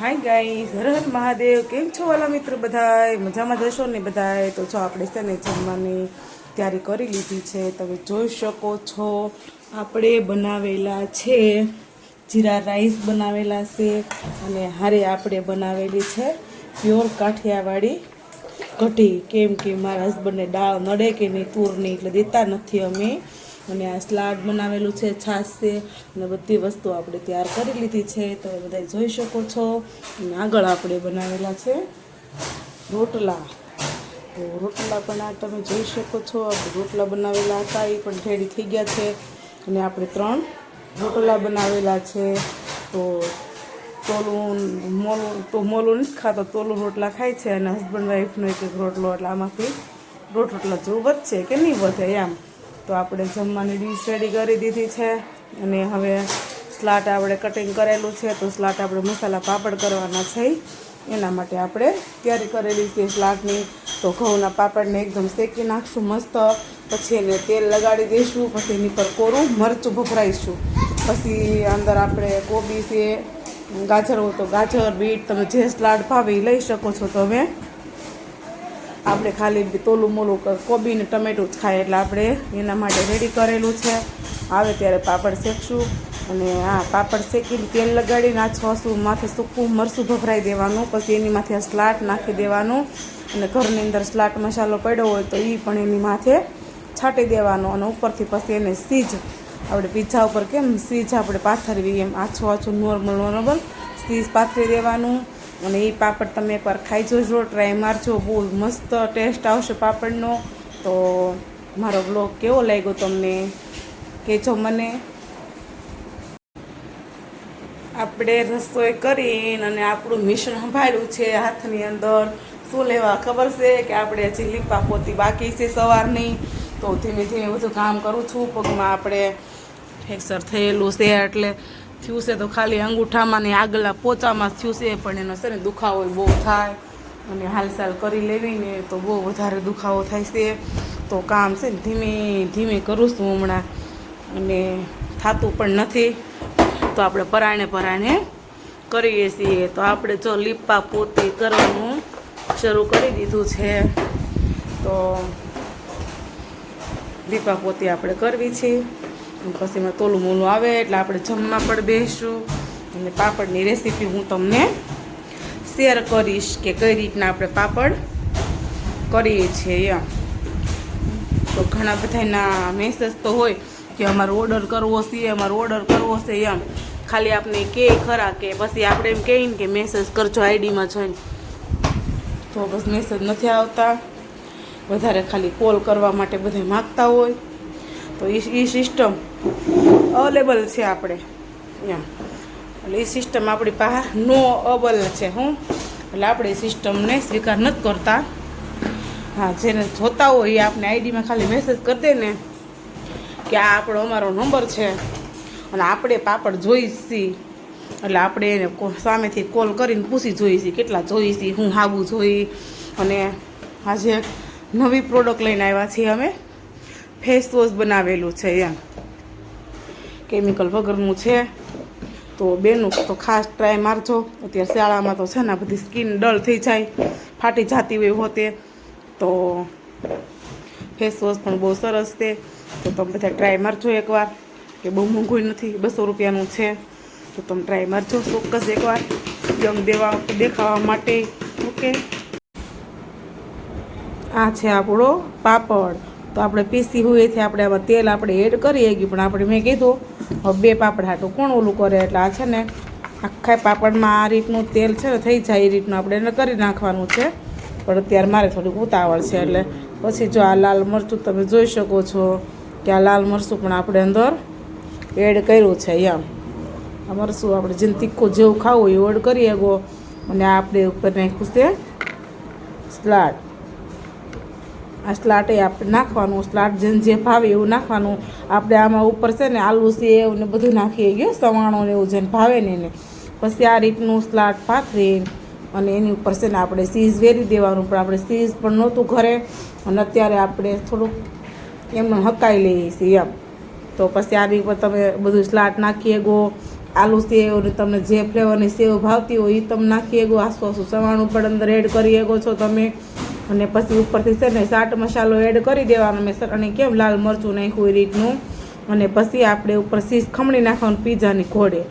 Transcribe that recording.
Hi guys Har Har Mahadev, કેમ છો વાલા મિત્ર બધાય? મજામાં જશો ને બધાય? તો જો આપણે છે ને જમવાની તૈયારી કરી લીધી છે, તમે જોઈ શકો છો. આપણે બનાવેલા છે, જીરા રાઈસ બનાવેલા છે અને હારે આપણે બનાવેલી છે પ્યોર કાઠિયાવાડી કઢી. કેમ કે મારા હસબન્ડને દાળ નડે કે નહીં તૂરની એટલે દેતા નથી અમે. અને આ સ્લાડ બનાવેલું છે, છાશ છે, અને બધી વસ્તુ આપણે તૈયાર કરી લીધી છે. તો બધા જોઈ શકો છો. અને આગળ આપણે બનાવેલા છે રોટલા. તો રોટલા પણ આ તમે જોઈ શકો છો. રોટલા બનાવેલા હતા, એ પણ રેડી થઈ ગયા છે. અને આપણે ત્રણ રોટલા બનાવેલા છે. તો તોલું, મોલું, તો મોલું નથી ખાતો, તોલું રોટલા ખાય છે. અને હસબન્ડ વાઈફનો એક એક રોટલો, એટલે આમાંથી રોટ રોટલા જેવું વધશે કે નહીં વધે એમ. તો આપણે જમવાની ડીશ રેડી કરી દીધી છે. અને હવે સ્લાટ આપણે કટિંગ કરેલું છે, તો સ્લાટ આપણે મસાલા પાપડ કરવાના છે. એના માટે આપણે તૈયારી કરેલી છે સ્લાટની તો ઘઉંના પાપડને એકદમ શેકી નાખશું મસ્ત. પછી એને તેલ લગાડી દઈશું, પછી એની પર કોરું મરચું ભભરાઈશું. પછી અંદર આપણે કોબી છે, ગાજર હોય તો ગાજર, બીટ, તમે જે સ્લાડ ભાવે એ લઈ શકો છો તમે. આપણે ખાલી તોલું મોલું કોબીને ટમેટું જ ખાય એટલે આપણે એના માટે રેડી કરેલું છે. આવે ત્યારે પાપડ શેકશું અને હા પાપડ શેકીને તેલ લગાડીને આ છોસું માથે સૂકું મરસું ભભરાઈ દેવાનું. પછી એની માથે આ સ્લાટ નાખી દેવાનું અને ઘરની અંદર સ્લાટ મસાલો પડ્યો હોય તો એ પણ એની માથે છાંટી દેવાનો અને ઉપરથી પછી એને સીજ આપણે પીઝા ઉપર કેમ સીજ આપણે પાથરવી એમ. આછું આછું નોર્મલ નોર્મલ સીજ પાથરી દેવાનું. અને એ પાપડ તમે એકવાર ખાઈ જોજો ટ્રાય મારજો, બહુ મસ્ત ટેસ્ટ આવશે પાપડનો. તો મારો બ્લોગ કેવો લાગ્યો તમને કહેજો મને. આપણે રસોઈ કરીને અને આપણું મિશ્રણ સંભાળ્યું છે હાથની અંદર. શું લેવા ખબર છે કે આપણે હજી લીપા પોતી બાકી છે સવારની. તો ધીમે ધીમે બધું કામ કરું છું. પગમાં આપણે ફ્રેક્ચર થયેલું છે એટલે થયું છે તો ખાલી અંગૂઠામાં ને આગલા પોચામાં થયું છે, પણ એનો છે ને દુખાવો બહુ થાય. અને હાલચાલ કરી લેવી ને તો બહુ વધારે દુખાવો થાય છે. તો કામ છે ને ધીમે ધીમે કરું છું હમણાં. અને થતું પણ નથી. તો આપણે પરાણે પરાણે કરીએ છીએ. તો આપણે જો લીપા પોતે કરવાનું શરૂ કરી દીધું છે. તો લીપા પોતે આપણે કરવી છે. પછી એમાં તોલું મોલું આવે એટલે આપણે જમવા પણ બેસશું અને પાપડની રેસીપી હું તમને શેર કરીશ કે કઈ રીતના આપણે પાપડ કરીએ છીએ એમ. તો ઘણા બધાના મેસેજ તો હોય કે અમારો ઓર્ડર કરવો છે, અમારો ઓર્ડર કરવો છે એમ. ખાલી આપણે કે ખરા કે પછી આપણે એમ કહીએ કે મેસેજ કરજો આઈડીમાં જઈને. તો બસ મેસેજ નથી આવતા. વધારે ખાલી કોલ કરવા માટે બધા માગતા હોય. તો એ સિસ્ટમ અવેલેબલ છે આપણે. એમ. એટલે એ સિસ્ટમ આપણી પાસે નો અવેલ છે હું. એટલે આપણે એ સિસ્ટમને સ્વીકાર નથી કરતા. હા, જેને જોતા હોય એ આપણે આઈડીમાં ખાલી મેસેજ કરી દે ને કે આ આપણો અમારો નંબર છે. અને આપણે પાપડ જોઈ છીએ એટલે આપણે એને સામેથી કોલ કરીને પૂછી જોઈશી કેટલા જોઈશી, હું હાવું જોઈ. અને આજે નવી પ્રોડક્ટ લઈને આવ્યા છીએ અમે. ફેસ વોશ બનાવેલું છે, એમ. કેમિકલ વગરનું છે. તો બેનું તો ખાસ ટ્રાય મારજો. અત્યારે શાળામાં તો છે ને બધી સ્કિન ડલ થઈ જાય, ફાટી જતી હોય હોતે. તો ફેસ વોશ પણ બહુ સરસ છે. તો તમે બધા ટ્રાય મારજો એકવાર. કે બહુ મોંઘું નથી, બસો રૂપિયાનું છે. તો તમે ટ્રાય મારજો ચોક્કસ એકવાર. યંગ દેવા દેખાવા માટે. ઓકે આ છે આપણો પાપડ. તો આપણે પીસી હોઈથી આપણે આમાં તેલ આપણે એડ કરીએ ગયું. પણ આપણે મેં કીધું, હવે બે પાપડ હાટું કોણ ઓલું કરે? એટલે આ છે ને, આખા પાપડમાં આ રીતનું તેલ છે ને, થઈ જાય એ રીતનું આપણે એને કરી નાખવાનું છે. પણ અત્યારે મારે થોડીક ઉતાવળ છે, એટલે પછી જો આ લાલ મરચું તમે જોઈ શકો છો કે આ લાલ મરચું પણ આપણે અંદર એડ કર્યું છે એમ. આ મરચું આપણે જેને તીખું જેવું ખાવું એવું એડ કરીએ ગો. અને આપણે ઉપર નાખ્યું છે સલાડ આ સ્લાટ એ આપણે નાખવાનું, સ્લાટ જેને જે ભાવે એવું નાખવાનું. આપણે આમાં ઉપર છે ને આલુ સેવ ને બધું નાખીએ ગયો, સવાણો ને એવું જેને ભાવે ને એને. પછી આ રીતનું સ્લાટ પાથરી અને એની ઉપર છે ને આપણે સીઝ વેરી દેવાનું, પણ આપણે સીઝ પણ નહોતું ઘરે. અને અત્યારે આપણે થોડુંક એમને હકાઈ લઈએ છીએ એમ. તો પછી આની ઉપર તમે બધું સ્લાટ નાખીએ ગો, આલુ સેવ ને તમને જે ફ્લેવરની સેવ ભાવતી હોય એ તમે નાખી શકો આસુ આસુ સવાણું પણ અંદર એડ કરી ગો છો તમે. અને પછી ઉપરથી છે ને ચાટ મસાલો એડ કરી દેવાનો મેં સર. અને કેમ લાલ મરચું નાખ્યું એ રીતનું? અને પછી આપણે ઉપર સીસ ખમણી નાખવાનું પીઝાની ઘોડે.